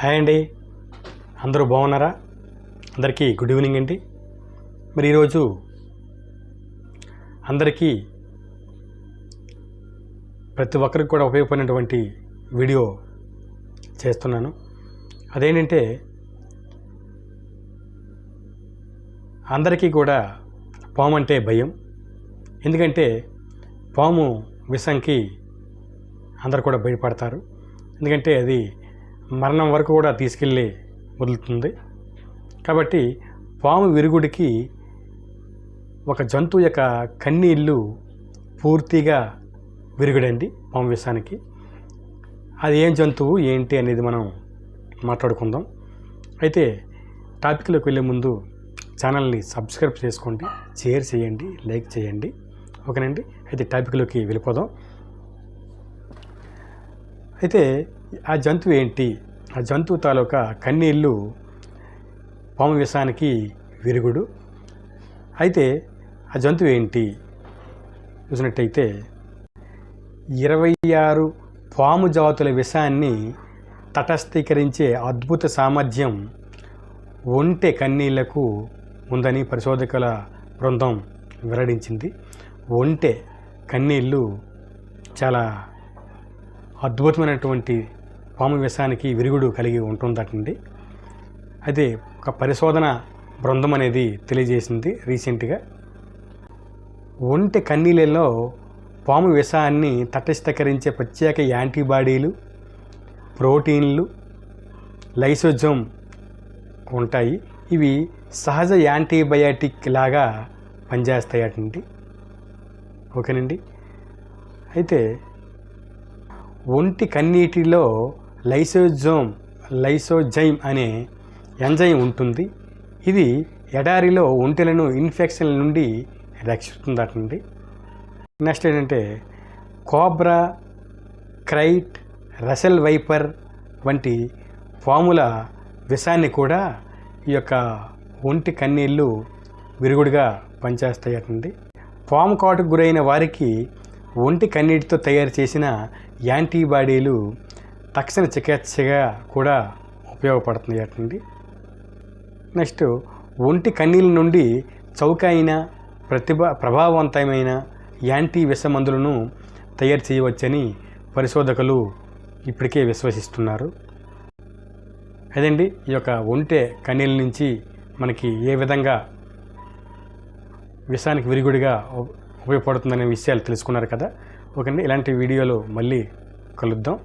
Hi అండి. అందరూ బాగున్నారా? అందరికీ గుడ్ ఈవినింగ్ అండి. మరి ఈరోజు అందరికీ ప్రతి ఒక్కరికి కూడా ఉపయోగపడినటువంటి వీడియో చేస్తున్నాను. అదేంటంటే అందరికీ కూడా పాము అంటే భయం. ఎందుకంటే పాము విషంకి అందరు కూడా భయపడతారు. ఎందుకంటే అది మరణం వరకు కూడా తీసుకెళ్ళి వదులుతుంది. కాబట్టి పాము విరుగుడికి ఒక జంతువు యొక్క కన్నీళ్ళు పూర్తిగా విరుగుడండి పాము విషానికి. అది ఏం జంతువు ఏంటి అనేది మనం మాట్లాడుకుందాం. అయితే టాపిక్లోకి వెళ్ళే ముందు ఛానల్ని సబ్స్క్రైబ్ చేసుకోండి షేర్ చేయండి లైక్ చేయండి. ఓకేనండి? అయితే టాపిక్లోకి వెళ్ళిపోదాం. అయితే ఆ జంతువు ఏంటి? ఆ జంతువు తాలూకా కన్నీళ్ళు పాము విషానికి విరుగుడు. అయితే ఆ జంతువు ఏంటి? చూసినట్టయితే ఇరవై ఆరు పాము జాతుల విషాన్ని తటస్థీకరించే అద్భుత సామర్థ్యం ఒంటె కన్నీళ్ళకు ఉందని పరిశోధకుల బృందం వెల్లడించింది. ఒంటె కన్నీళ్ళు చాలా అద్భుతమైనటువంటి పాము విషానికి విరుగుడు కలిగి ఉంటుందటండి. అయితే ఒక పరిశోధన బృందం అనేది తెలియజేసింది రీసెంట్గా. ఒంటి కన్నీళ్ళలో పాము విషాన్ని తటస్థకరించే ప్రత్యేక యాంటీబాడీలు ప్రోటీన్లు లైసోజోమ్ ఉంటాయి. ఇవి సహజ యాంటీబయాటిక్ లాగా పనిచేస్తాయటండి. ఓకేనండి? అయితే ఒంటి కన్నీటిలో లైసోజోమ్ లైసోజైమ్ అనే ఎంజైమ్ ఉంటుంది. ఇది ఎడారిలో ఒంటెలను ఇన్ఫెక్షన్ల నుండి రక్షిస్తుందటండి. నెక్స్ట్ ఏంటంటే కోబ్రా క్రైట్ రసెల్ వైపర్ వంటి పాముల విషాన్ని కూడా ఈ యొక్క ఒంటి కన్నీళ్ళు విరుగుడుగా పనిచేస్తాయటండి. పాము కాటుకు గురైన వారికి ఒంటి కన్నీటితో తయారు చేసిన యాంటీబాడీలు తక్షణ చికిత్సగా కూడా ఉపయోగపడుతుంది అటండి నెక్స్ట్ ఒంటి కన్నీళ్ళ నుండి చౌకైన ప్రతిభ ప్రభావవంతమైన యాంటీ విష మందులను తయారు చేయవచ్చని పరిశోధకులు ఇప్పటికే విశ్వసిస్తున్నారు. అదండి ఈ యొక్క ఒంటె కన్నీళ్ళ నుంచి మనకి ఏ విధంగా విషానికి విరుగుడిగా ఉపయోగపడుతుందనే విషయాలు తెలుసుకున్నారు కదా. ఓకే అండి ఇలాంటి వీడియోలు మళ్ళీ కలుద్దాం.